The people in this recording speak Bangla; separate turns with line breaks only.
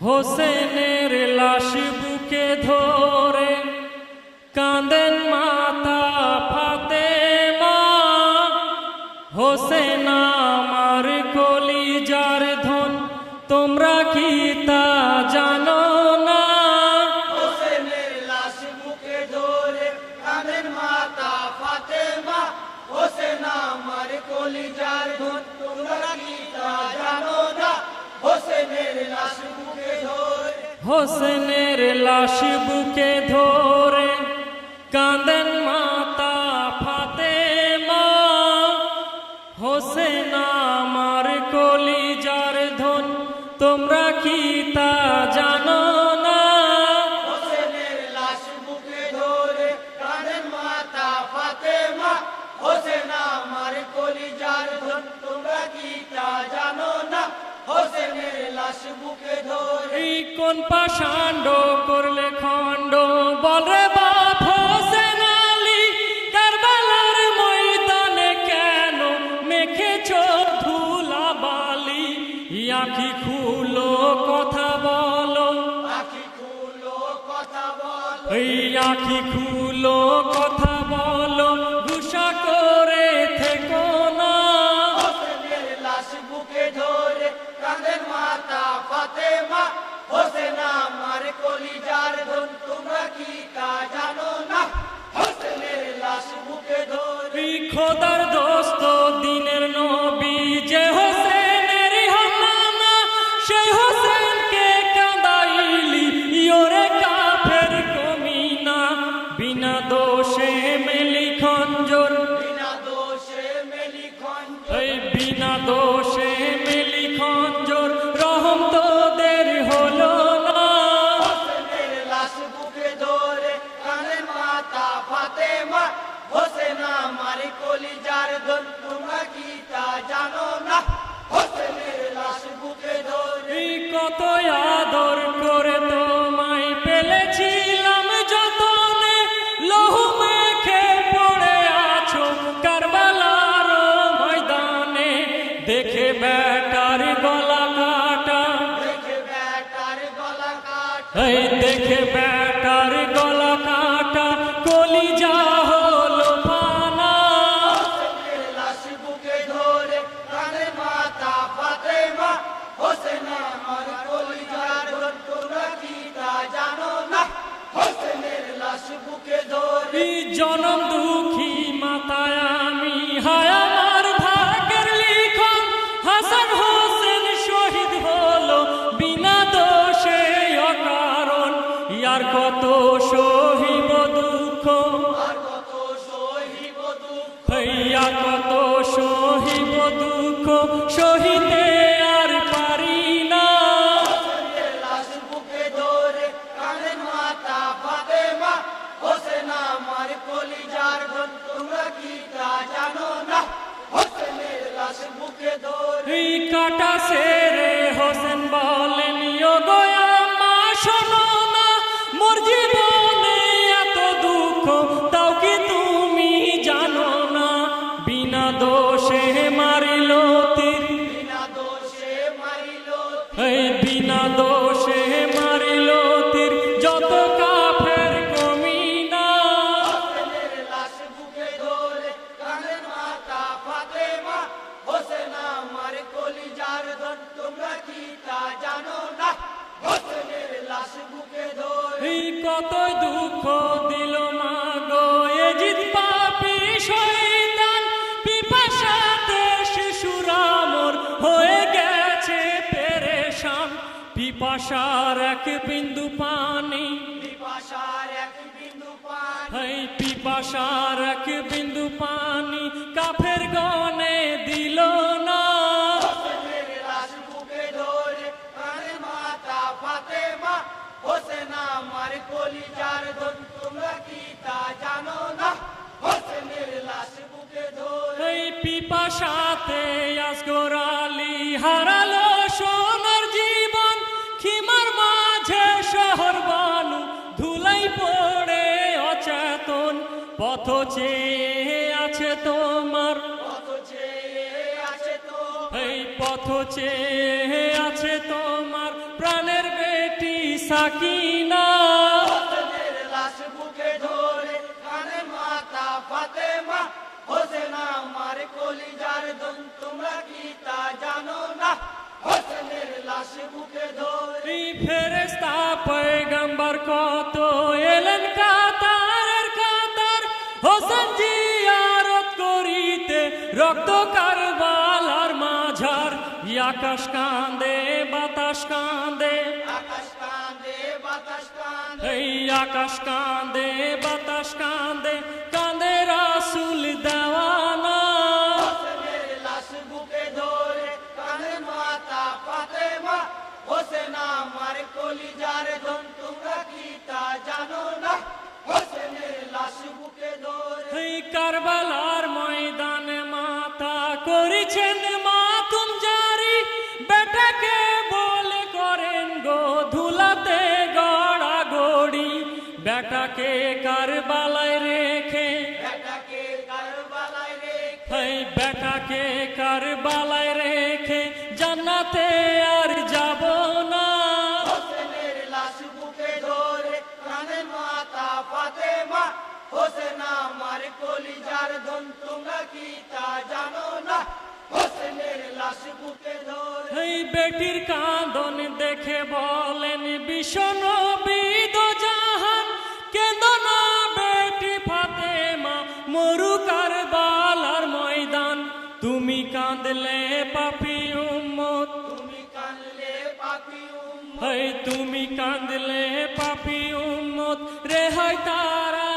হোসেনের লাশ বুকে ধরে কাঁদেন মাতা
ফাতে মা হোসেন আমার কলিজার ধন তোমরা কি হোসেনের লাশ বুকে ধরে
কাঁদেন মাতা ফাতেমা। হোসেন আমার কলিজার ধন, তোমরা কি তা জানো? পাষাণ্ড করলে খণ্ড। বলে বাপ হোসেন আলী, কারবালার ময়দানে কেন মেখেছ ধুলা বালি আখি খুলো, কথা বলো।
আখি খুলো, কথা বল। ধরে
এই দেখে বেটার গলা কাটা।
দেখে বেটার গলা কাট।
দেখে বেটার হইয়া কত সহিব দুঃখ, সহিতে আর পারি না।
আমার কলিজার ধন তোমরা কি তা জানো না হোসেনের লাশ বুকে ধরে
কাটা সেরে হোসেন বলেন "ও মা শোনো না মোর এই কত দুঃখ দিল মা গো এজিদ পাপি শয়তান। পিপাসাতে শিশুরা হয়ে গেছে পেরেশান। পিপাসার এক বিন্দু পানি।
পিপাসার এক বিন্দু পান।
পিপাসার এক বিন্দু পানি। পিপাসাতে আসগর আলী হারালো সোনার জীবন, খিমার মাঝে শহর বানু ধুলাই পড়ে অচেতন, পথ চেয়ে আছে তোমার। এই পথ চেয়ে আছে তোমার, প্রাণের বে সাকিনা।
হোসেন আমার কলিজার দন তোমরা কি তা জানো না? হোসেনের লাশ বুকে ধরে।
ফেরেস্তা পয়গম্বর কত এলেন কাতার কাতার? হোসেন জিয়ারত করিতে রক্ত কারবালার মাঝার। আকাশ কান্দে বাতাস কান্দে।
আকাশ কান্দে বাতাস কান্দে।
এই আকাশ কান্দে বাতাস কান্দে। বেটাকে কারবালায় রেখে
বেটাকে কারবালায় রেখে
এই বেটাকে কারবালায় রেখে জান্নাতে আর যাব না।
হোসেনের লাশ বুকে ধরে কানে মাতা ফাতেমা হোসেন আমার কলিজার ধন তোমরা কি তা জানো না? হোসেনের লাশ বুকে ধরে
এই বেটির কাঁদন দেখে বলেন বিষণ বিদ তুমি কাঁদলে পাপি উম্মত।
তুমি কাঁদলে পাপি উম্মত।
রে হয় পাপি তারা